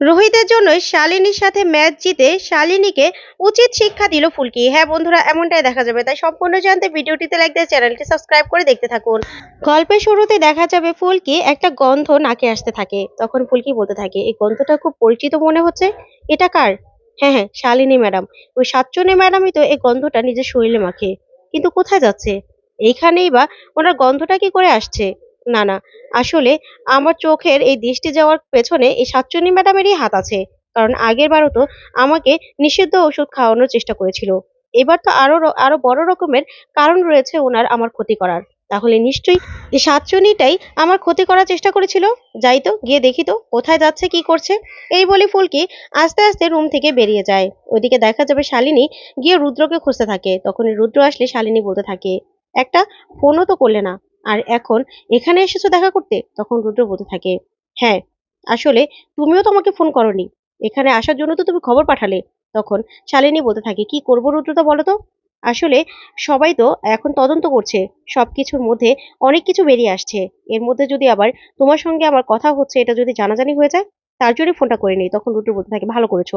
রোহিতের জন্য শালিনীর সাথে ম্যাচ জিতে শালিনীকে উচিত শিক্ষা দিল ফুলকি। হ্যাঁ বন্ধুরা, এমনটাই দেখা যাবে। তাই সম্পূর্ণ জানতে ভিডিওটিতে লাইক দিয়ে চ্যানেলটি সাবস্ক্রাইব করে দেখতে থাকুন। গল্পের শুরুতে দেখা যাবে ফুলকি একটা গন্ধ নাকে আসতে থাকে। তখন ফুলকি বলতে থাকে, এই গন্ধটা খুব পরিচিত মনে হচ্ছে। এটা কার? হ্যাঁ হ্যাঁ শালিনী ম্যাডাম। ওই সাতচনে ম্যাডামই তো এই গন্ধটা নিজের শরীরে মাখে। কিন্তু কোথায় যাচ্ছে? এইখানেই বা ওনার গন্ধটা কি করে আসছে? না না। আসলে আমার চোখের এই দৃষ্টি যাওয়ার পেছনে এই সাতচন্নী ম্যাডামেরই হাত আছে। কারণ আগের বারও তো আমাকে নিষিদ্ধ ওষুধ খাওয়ানোর চেষ্টা করেছিল। এবার তো আরও আরও বড় রকমের কারণ রয়েছে ওনার আমার ক্ষতি করার। তাহলে নিশ্চয়ই এই সাতচন্নিটাই আমার ক্ষতি করার চেষ্টা করেছিল? যাই তো, গিয়ে দেখি তো, কোথায় যাচ্ছে, কি করছে? এই বলে ফুলকি আস্তে আস্তে রুম থেকে বেরিয়ে যায়। ওইদিকে দেখা যাবে শালিনী গিয়ে রুদ্রকে খুঁজতে থাকে। তখনই রুদ্র আসলে শালিনী বলতে থাকে, একটা ফোনও তো করলে না। আর এখন এখানে এসেছ দেখা করতে? তখন রুদ্র বলতে থাকে হ্যাঁ আসলে তুমিও তো আমাকে ফোন করনি। এখানে আসার জন্য তো তুমি খবর পাঠালে। তখন শালিনী বলতে থাকে, কি করব রুদ্রতা বলো তো আসলে সবাই তো এখন তদন্ত করছে সব কিছুর মধ্যে অনেক কিছু বেরিয়ে আসছে। এর মধ্যে যদি আবার তোমার সঙ্গে আমার কথা হচ্ছে, এটা যদি জানাজানি হয়ে যায়, তার জন্যই ফোনটা করে নিই। তখন রুদ্র বলতে থাকে, ভালো করেছ।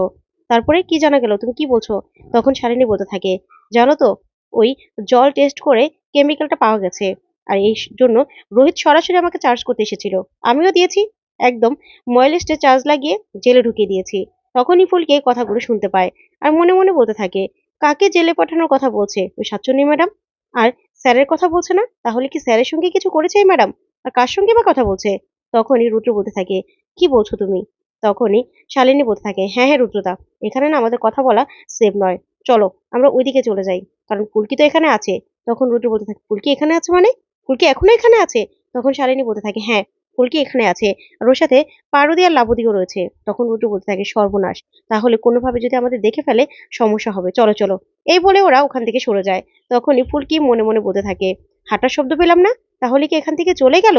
তারপরে কি জানা গেল? তুমি কি বলছো? তখন শালিনী বলতে থাকে, জানো তো, ওই জল টেস্ট করে কেমিক্যালটা পাওয়া গেছে। আর এই জন্য রোহিত সরাসরি আমাকে চার্জ করতে এসেছিল। আমিও দিয়েছি। একদম। ময়েলিস্টে চার্জ লাগিয়ে জেলে ঢুকিয়ে দিয়েছি। তখনই ফুলকে কথাগুলো শুনতে পায় আর মনে মনে বলতে থাকে, কাকে জেলে পাঠানোর কথা বলছে? ওই সাতচন্নী ম্যাডাম আর স্যারের কথা বলছে না? তাহলে কি স্যারের সঙ্গে কিছু করেছে এই ম্যাডাম আর কার সঙ্গে বা কথা বলছে? তখনই রুদ্র বলতে থাকে, কি বলছো তুমি? তখনই শালিনী বলতে থাকে হ্যাঁ হ্যাঁ রুদ্রদা, এখানে না আমাদের কথা বলা সেভ নয়। চলো, আমরা ওইদিকে চলে যাই। কারণ ফুলকি তো এখানে আছে। তখন রুদ্র বলতে থাকে, ফুলকি এখানে আছে মানে? ফুলকি এখনও এখানে আছে? তখন শালিনী বলতে থাকে হ্যাঁ ফুলকি এখানে আছে। আর ওর সাথে পারুদি আর লাবদিও রয়েছে। তখন রুদ্র বলতে থাকে, সর্বনাশ, তাহলে কোনোভাবে যদি আমাদের দেখে ফেলে, সমস্যা হবে। চলো চলো। এই বলে ওরা ওখান থেকে সরে যায়। তখনই ফুলকি মনে মনে বলতে থাকে, হাঁটার শব্দ পেলাম না? তাহলে কি এখান থেকে চলে গেল?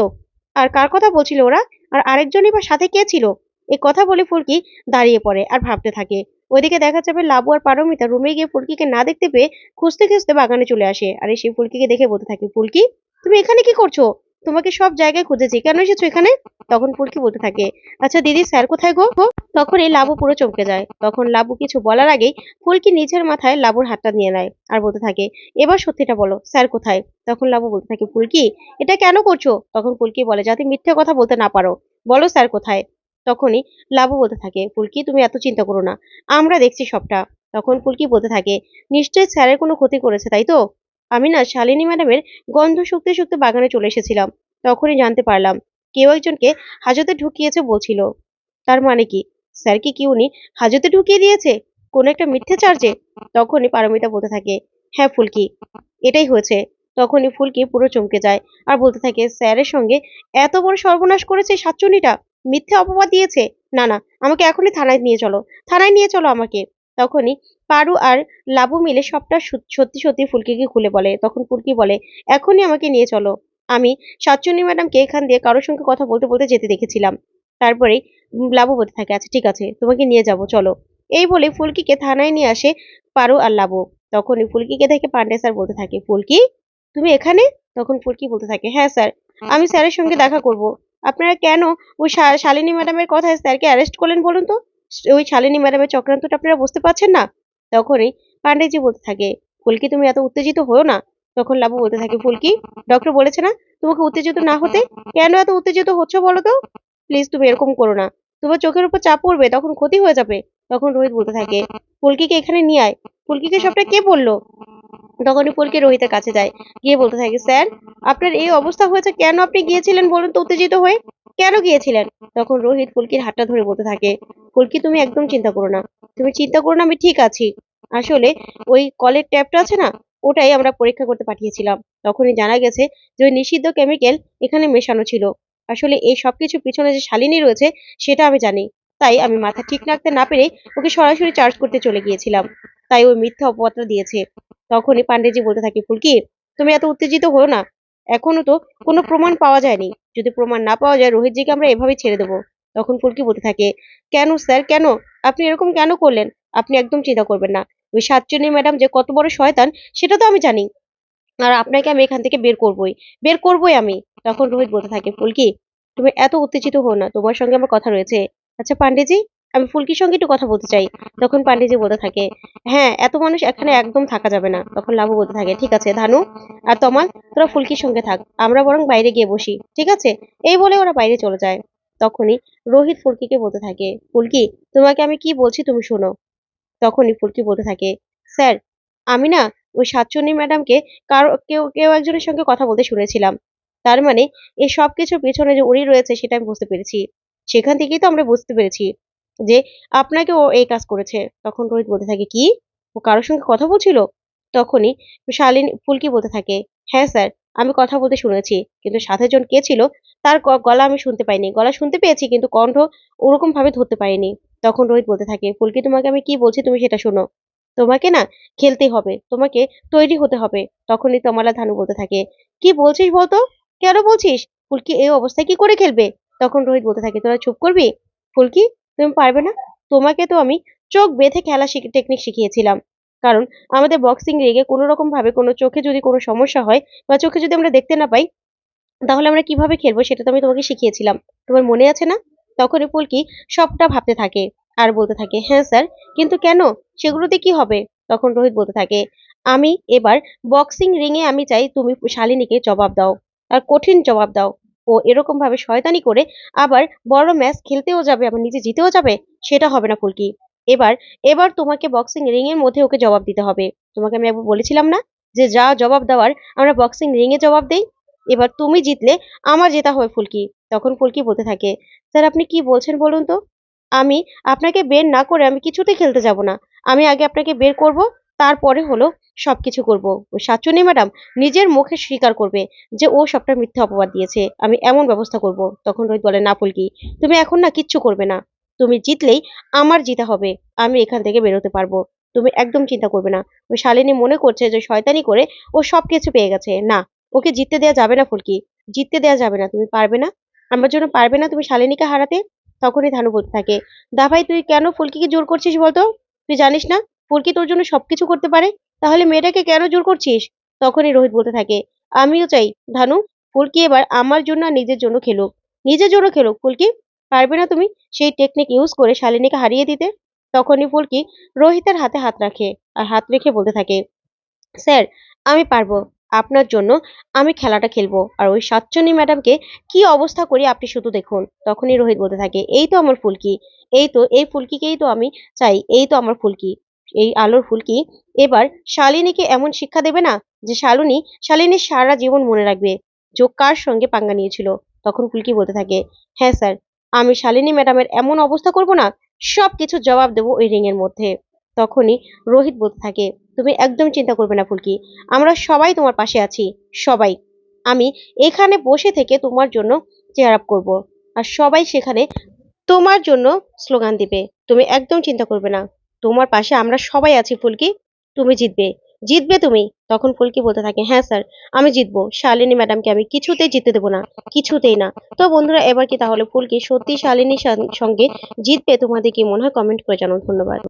আর কার কথা বলছিল ওরা? আর আরেকজনই বা সাথে কে ছিল? এই কথা বলে ফুলকি দাঁড়িয়ে পড়ে আর ভাবতে থাকে। ওইদিকে দেখা যাবে লাবু আর পারমিতা রুমে গিয়ে ফুলকিকে না দেখতে পেয়ে খুঁজতে খুঁজতে বাগানে চলে আসে। আর এসে ফুলকিকে দেখে বলতে থাকে, ফুলকি তুমি এখানে কি করছ? তোমাকে সব জায়গায় খুঁজেছি। কেন এসেছ এখানে? তখন পুলকি বলতে থাকে আচ্ছা দিদি, স্যার কোথায় গো? গো?" তখন এই লাবু পুরো চমকে যায়। তখন লাবু কিছু বলার আগেই ফুলকি নিজের মাথায় লাবুর হাতটা নিয়ে নেয় আর বলতে থাকে, এবার সত্যিটা বলো, স্যার কোথায়? তখন লাবু বলতে থাকে ফুলকি এটা কেন করছ? তখন ফুলকি বলে, যাতে মিথ্যে কথা বলতে না পারো। বলো স্যার কোথায়? তখনই লাবু বলতে থাকে ফুলকি তুমি এত চিন্তা করো না। আমরা দেখছি সবটা। তখন ফুলকি বলতে থাকে, নিশ্চয়ই স্যারের কোনো ক্ষতি করেছে, তাই তো? আমি না শালিনী ম্যাডামের গন্ধ শুকতে শুকতে বাগানে চলে এসেছিলাম। তখনই জানতে পারলাম, কেউ একজনকে হাজতে ঢুকিয়েছে বলছিল। তার মানে কি? স্যার কি কি উনি হাজতে ঢুকিয়ে দিয়েছে? কোন একটা মিথ্যে চার্জে তখনই পারমিতা বলতে থাকে হ্যাঁ ফুলকি, এটাই হয়েছে। তখনই ফুলকি পুরো চমকে যায় আর বলতে থাকে, স্যারের সঙ্গে এত বড় সর্বনাশ করেছে সাতচুনিটা মিথ্যে অপবাদ দিয়েছে। না না, আমাকে এখনই থানায় নিয়ে চলো, থানায় নিয়ে চলো আমাকে। তখনই পারু আর লাবু মিলে সবটা সত্যি সত্যি ফুলকিকে খুলে বলে। তখন ফুলকি বলে এখনই আমাকে নিয়ে চলো। আমি সাতচন্নী ম্যাডামকে এখান দিয়ে কারোর সঙ্গে কথা বলতে বলতে যেতে দেখেছিলাম। তারপরেই উম, লাবু বলতে থাকে আচ্ছা ঠিক আছে তোমাকে নিয়ে যাব চলো। এই বলে ফুলকিকে থানায় নিয়ে আসে পারু আর লাবু। তখনই ফুলকিকে দেখে পান্ডে স্যার বলতে থাকে ফুলকি তুমি এখানে? তখন ফুলকি বলতে থাকে হ্যাঁ স্যার আমি স্যারের সঙ্গে দেখা করব। আপনারা কেন ওই শালিনী ম্যাডামের কথায় স্যারকে অ্যারেস্ট করলেন বলুন তো? ওই শালিনী ম্যাডামের চক্রান্তটা আপনারা বুঝতে পারছেন না? তখনই পান্ডেজি বলতে থাকে, ফুলকি, তুমি এত উত্তেজিত হও না? তখন লাবু বলতে থাকে, ফুলকি ডক্টর বলেছে না তোমাকে উত্তেজিত না হতে? কেন এত উত্তেজিত হচ্ছ বলো তো প্লিজ তুমি এরকম করো না। তোমার চোখের উপর চাপ পড়বে, তখন ক্ষতি হয়ে যাবে। তখন রোহিত বলতে থাকে, ফুলকিকে এখানে নিয়ে আয়। ফুলকিকে সবটা কে বলল? তখনই ফুলকি রোহিতের কাছে যায়, গিয়ে বলতে থাকে, স্যার, আপনার এই অবস্থা হয়েছে কেন আপনি গিয়েছিলেন বলুন তো উত্তেজিত হয়ে? কেন গিয়েছিলেন? তখন রোহিত ফুলকির হাতটা ধরে বলতে থাকে ফুলকি তুমি একদম চিন্তা করো না। তুমি চিন্তা করো না, আমি ঠিক আছি। আসলে ওই কলের ট্যাপটা আছে না, ওটাই আমরা পরীক্ষা করতে পাঠিয়েছিলাম। তখনই জানা গেছে যে ওই নিষিদ্ধ কেমিক্যাল এখানে মেশানো ছিল। আসলে এই সবকিছু পিছনে যে শালিনী রয়েছে, সেটা আমি জানি। তাই আমি মাথা ঠিক রাখতে না পেরে ওকে সরাসরি চার্জ করতে চলে গিয়েছিলাম। তাই ওই মিথ্যা অপবাদটা দিয়েছে। তখনই পান্ডেজি বলতে থাকে ফুলকি তুমি এত উত্তেজিত হও না। এখনও তো কোনো প্রমাণ পাওয়া যায়নি। যদি প্রমাণ না পাওয়া যায় রোহিতজিকে আমরা এভাবেই ছেড়ে দেবো। তখন ফুলকি বলতে থাকে, কেন স্যার? কেন? আপনি এরকম কেন করলেন? আপনি একদম চিন্তা করবেন না। ওই সাতচন্নী ম্যাডাম যে কত বড় শয়তান, সেটা তো আমি জানি। আর আপনাকে আমি এখান থেকে বের করবই। বের করবই আমি। তখন রোহিত বলতে থাকে, ফুলকি, তুমি এত উত্তেজিত হও না। তোমার সঙ্গে আমার কথা রয়েছে। আচ্ছা পান্ডেজি আমি ফুলকির সঙ্গে একটু কথা বলতে চাই। তখন পান্ডিজি বলতে থাকে হ্যাঁ এত মানুষ এখানে একদম থাকা যাবে না। তখন লাভু বলতে থাকে, ঠিক আছে, ধানু আর তমাল, তোরা ফুলকির সঙ্গে থাক, আমরা বরং বাইরে গিয়ে বসি, ঠিক আছে? এই বলে ওরা বাইরে চলে যায়। তখনই রোহিত ফুলকিকে বলতে থাকে, ফুলকি, তোমাকে আমি কি বলছি তুমি শোনো। তখনই ফুলকি বলতে থাকে, স্যার, আমি না ওই সাতচন্নী ম্যাডামকে কারও, কেউ কেউ একজনের সঙ্গে কথা বলতে শুনেছিলাম। তার মানে এই সব কিছুর পেছনে যে উনি রয়েছে সেটা আমি বুঝতে পেরেছি। সেখান থেকেই তো আমরা বুঝতে পেরেছি। যে আপনাকে ও এই কাজ করেছে। তখন রোহিত বলতে থাকে, কি? ও কারোর সঙ্গে কথা বলছিল? তখনই শালিনী ফুলকি বলতে থাকে হ্যাঁ স্যার, আমি কথা বলতে শুনেছি, কিন্তু সাথে জন কে ছিল, তার গলা আমি শুনতে পাইনি। গলা শুনতে পেয়েছি, কিন্তু কণ্ঠ ওরকম ভাবে ধরতে পারিনি। তখন রোহিত বলতে থাকে, ফুলকি, তোমাকে আমি কি বলছি তুমি সেটা শোনো। তোমাকে না খেলতে হবে, তোমাকে তৈরি হতে হবে। তখনই তমালা ধানু বলতে থাকে, কি বলছিস বলতো? কেন বলছিস? ফুলকি এই অবস্থায় কি করে খেলবে? তখন রোহিত বলতে থাকে, তোরা চুপ করবি? ফুলকি তুমি পারবে না? তোমাকে তো আমি চোখ বেঁধে খেলা টেকনিক শিখিয়েছিলাম। কারণ আমাদের বক্সিং রিগে কোনো রকম ভাবে কোনো চোখে যদি কোনো সমস্যা হয় বা চোখে যদি আমরা দেখতে না পাই, তাহলে আমরা কীভাবে খেলব সেটা তো আমি তোমাকে শিখিয়েছিলাম। তোমার মনে আছে না? তখনই পুলকি সবটা ভাবতে থাকে আর বলতে থাকে হ্যাঁ স্যার, কিন্তু কেন? সেগুলোতে কি হবে? তখন রোহিত বলতে থাকে, আমি এবার বক্সিং রিংয়ে আমি চাই তুমি শালিনীকে জবাব দাও আর কঠিন জবাব দাও। ও এরকম ভাবে শয়তানি করে আবার বড় ম্যাচ খেলতেও যাবে, আবার নিজে জিতেও যাবে, সেটা হবে না ফুলকি। এবার এবার তোমাকে বক্সিং রিং এর মধ্যে ওকে জবাব দিতে হবে। তোমাকে আমি একবার বলেছিলাম না যে যা জবাব দেওয়ার আমরা বক্সিং রিং এ জবাব দেই। এবার তুমি জিতলে আমার জেতা হবে ফুলকি। তখন ফুলকি বলতে থাকে, স্যার, আপনি কি বলছেন বলুন তো? আমি আপনাকে বের না করে আমি কিছুতে খেলতে যাব না। আমি আগে আপনাকে বের করব তারপরে হলো সবকিছু করব। ওই সাতচুনি ম্যাডাম নিজের মুখে স্বীকার করবে যে ও সবটা মিথ্যা অপবাদ দিয়েছে। আমি এমন ব্যবস্থা করব। তখন রোহিত বলে, না ফুলকি, তুমি এখন না কিচ্ছু করবে না। তুমি জিতলেই আমার জিতা হবে। আমি এখান থেকে বেরোতে পারব। তুমি একদম চিন্তা করবে না। ওই শালিনী মনে করছে যে শয়তানি করে ও সবকিছু পেয়ে গেছে। না, ওকে জিততে দেওয়া যাবে না ফুলকি। জিততে দেওয়া যাবে না। তুমি পারবে না? আমার জন্য পারবে না তুমি শালিনীকে হারাতে? তখনই ধানু বলতে থাকে দা ভাই তুই কেন ফুলকিকে জোর করছিস বলতো? তুই জানিস না? ফুলকি তোর জন্য সবকিছু করতে পারে? তাহলে মেয়েটাকে কেন জোর করছিস? তখনই রোহিত বলতে থাকে, আমিও চাই। ধানু ফুলকি এবার আমার জন্য আর নিজের জন্য খেলুক। নিজের জন্য খেলুক ফুলকি পারবে না তুমি সেই টেকনিক ইউজ করে শালিনীকে হারিয়ে দিতে? তখনই ফুলকি রোহিতের হাতে হাত রাখে আর হাত রেখে বলতে থাকে, স্যার, আমি পারব। আপনার জন্য আমি খেলাটা খেলব। আর ওই সাতচন্নী ম্যাডামকে কি অবস্থা করি আপনি শুধু দেখুন। তখনই রোহিত বলতে থাকে, এই তো আমার ফুলকি এই তো, এই ফুলকিকেই তো আমি চাই। এই তো আমার ফুলকি এই আলোর ফুলকি এবার শালিনীকে এমন শিক্ষা দেবে না যে শালিনী শালিনী সারা জীবন মনে রাখবে যে কার সঙ্গে পাঙ্গা নিয়েছিল। তখন ফুলকি বলতে থাকে? হ্যাঁ স্যার, আমি শালিনী ম্যাডামের এমন অবস্থা করব না সব কিছু জবাব দেবো ওই রিংয়ের মধ্যে। তখনই রোহিত বলতে থাকে, তুমি একদম চিন্তা করবে না ফুলকি, আমরা সবাই তোমার পাশে আছি, সবাই। আমি এখানে বসে থেকে তোমার জন্য চেয়ার আপ করব, আর সবাই সেখানে তোমার জন্য স্লোগান দিবে। তুমি একদম চিন্তা করবে না। তোমার পাশে আমরা সবাই আছি, ফুলকি। তুমি জিতবে। জিতবে তুমি? তখন ফুলকি বলতে থাকে হ্যাঁ স্যার, আমি জিতবো। শালিনী ম্যাডামকে আমি কিছুতেই জিততে দেবো না। কিছুতেই না। তো বন্ধুরা, এবার কি তাহলে ফুলকি সত্যি শালিনীর সঙ্গে জিতবে? তোমাদের কি মনে হয়? কমেন্ট করে জানাও। ধন্যবাদ।